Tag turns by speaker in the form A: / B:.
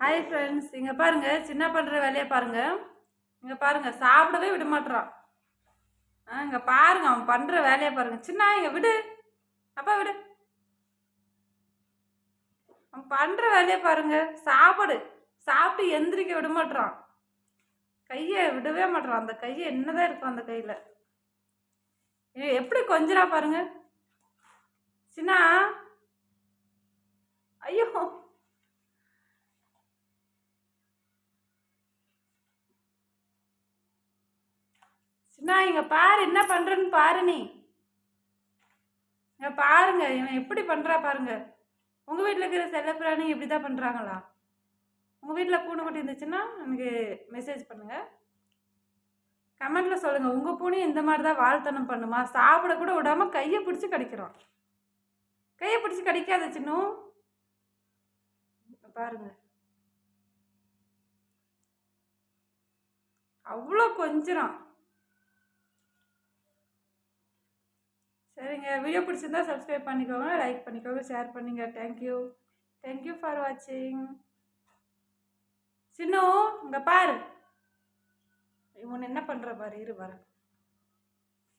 A: Hi friends இங்கே பாருங்கள் சின்ன பண்ணுற வேலையை பாருங்கள் இங்கே பாருங்கள் சாப்பிடவே விட மாட்டுறான் ஆ இங்கே பாருங்க அவன் பண்ணுற வேலையை பாருங்கள் சின்ன இங்கே விடு. அப்பா விடு. அவன் பண்ணுற வேலையை பாருங்க. சாப்பாடு. சாப்பிட்டு எந்திரிக்க விட மாட்டுறான் கையை விடவே மாட்டுறான் அந்த கையை என்னதான் இருக்கும் அந்த கையில்? எப்படி கொஞ்சரா பாருங்கள் சின்ன சின்ன இங்க பாரு என்ன பண்றன்னு பாரு நீ. இங்க பாருங்க இவன் எப்படி பண்றா பாருங்க. உங்க வீட்டில் இருக்கிற செல்லப்பிராணி இப்படி தான் பண்றாங்களா? உங்க வீட்டில் பூனைக்குட்டி இருந்துச்சுன்னா எனக்கு மெசேஜ் பண்ணுங்க. கமெண்ட்ல சொல்லுங்க உங்க பூனையும் இந்த மாதிரி தான் வாழ்த்தனம் பண்ணுமா? சாப்பிட கூட விடாம கையை பிடிச்சி கடிக்கிறான். கையை பிடிச்சி கடிக்காத சின்னும் பாருங்க. அவ்வளோ கொஞ்சம் நீங்கள் வீடியோ பிடிச்சிருந்தா சப்ஸ்கிரைப் பண்ணிக்கோங்க லைக் பண்ணிக்கோங்க ஷேர் பண்ணுங்க. தேங்க்யூ தேங்க்யூ ஃபார் வாட்சிங் சின்னு இங்கே பாரு. இவன் என்ன பண்ணுற பாரு? இரு வரேன்